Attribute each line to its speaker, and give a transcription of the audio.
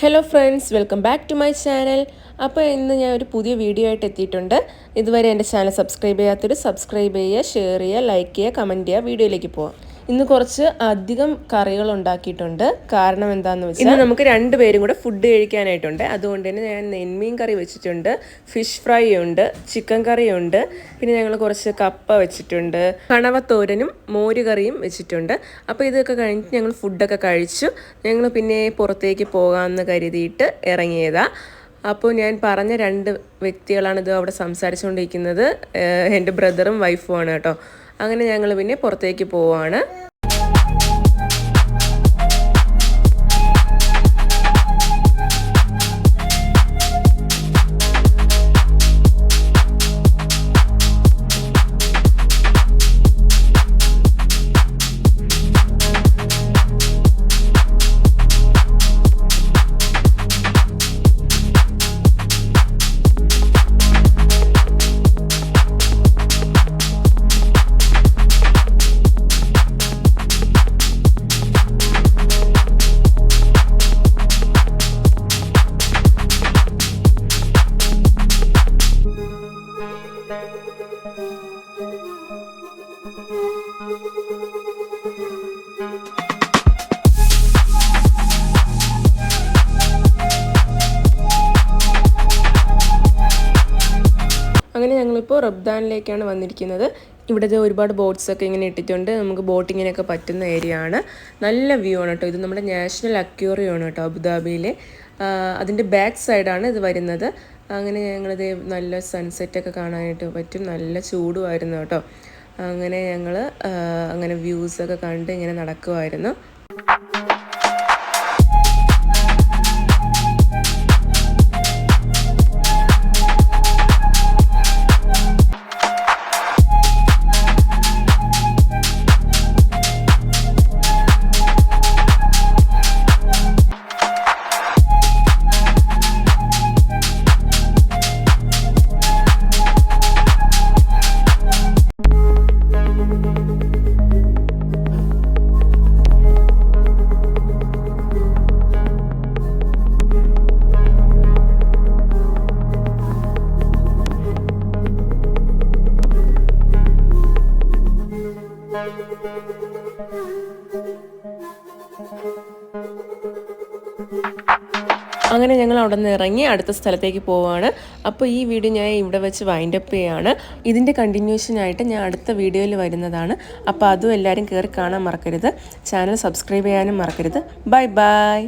Speaker 1: Hello friends welcome back to my channel അപ്പോൾ ഇന്ന് ഞാൻ ഒരു പുതിയ വീഡിയോ ആയിട്ട് എത്തിയിട്ടുണ്ട്. ഇതുവരെ എന്റെ ചാനൽ സബ്സ്ക്രൈബ് ചെയ്യാത്തൊരു സബ്സ്ക്രൈബ് ചെയ്യുക ഷെയർ ചെയ്യുക ലൈക്ക് ചെയ്യുക കമന്റ് ചെയ്യുക വീഡിയോയിലേക്ക് പോവാം. ഇന്ന് കുറച്ച് അധികം കറികൾ ഉണ്ടാക്കിയിട്ടുണ്ട്. കാരണം എന്താണെന്ന് വെച്ചാൽ ഇന്ന് നമുക്ക് രണ്ട് പേരും കൂടെ ഫുഡ് കഴിക്കാനായിട്ടുണ്ട്. അതുകൊണ്ട് തന്നെ ഞാൻ നെന്മീൻ കറി വെച്ചിട്ടുണ്ട് ഫിഷ് ഫ്രൈ ഉണ്ട് ചിക്കൻ കറി ഉണ്ട്. പിന്നെ ഞങ്ങൾ കുറച്ച് കപ്പ വെച്ചിട്ടുണ്ട് കണവത്തോരനും മോരുകറിയും വെച്ചിട്ടുണ്ട്. അപ്പോൾ ഇതൊക്കെ കഴിഞ്ഞിട്ട് ഞങ്ങൾ ഫുഡൊക്കെ കഴിച്ചു. ഞങ്ങൾ പിന്നെ പുറത്തേക്ക് പോകാമെന്ന് കരുതിയിട്ട് ഇറങ്ങിയതാ. അപ്പോൾ ഞാൻ പറഞ്ഞ രണ്ട് വ്യക്തികളാണ് ഇത് അവിടെ സംസാരിച്ചുകൊണ്ടിരിക്കുന്നത്. എന്റെ ബ്രദറും വൈഫുമാണ് കേട്ടോ. അങ്ങനെ ഞങ്ങൾ പിന്നെ പുറത്തേക്ക് പോവാണ്. അങ്ങനെ ഞങ്ങളിപ്പോൾ റബ്ദാനിലേക്കാണ് വന്നിരിക്കുന്നത്. ഇവിടുത്തെ ഒരുപാട് ബോട്ട്സ് ഒക്കെ ഇങ്ങനെ ഇട്ടിട്ടുണ്ട്. നമുക്ക് ബോട്ടിങ്ങിനൊക്കെ പറ്റുന്ന ഏരിയ ആണ്. നല്ല വ്യൂ ആണ് കേട്ടോ. ഇത് നമ്മുടെ നാഷണൽ അക്യൂറിയാണ് കേട്ടോ അബുദാബിയിലെ. അതിന്റെ ബാക്ക് സൈഡാണ് ഇത് വരുന്നത്. അങ്ങനെ ഞങ്ങളിത് നല്ല സൺസെറ്റൊക്കെ കാണാനായിട്ട് പറ്റും. നല്ല ചൂടുമായിരുന്നു കേട്ടോ. അങ്ങനെ ഞങ്ങൾ അങ്ങനെ വ്യൂസൊക്കെ കണ്ട് ഇങ്ങനെ നടക്കുമായിരുന്നു. അങ്ങനെ ഞങ്ങൾ അവിടെ നിന്ന് ഇറങ്ങി അടുത്ത സ്ഥലത്തേക്ക് പോവുകയാണ് അപ്പോൾ ഈ വീഡിയോ ഞാൻ ഇവിടെ വെച്ച് വൈൻഡ് അപ്പ് ചെയ്യാണ്. ഇതിന്റെ കണ്ടിന്യൂഷനായിട്ട് ഞാൻ അടുത്ത വീഡിയോയിൽ വരുന്നതാണ്. അപ്പോൾ അതും എല്ലാവരും കയറി കാണാൻ മറക്കരുത്. ചാനൽ സബ്സ്ക്രൈബ് ചെയ്യാനും മറക്കരുത്. Bye bye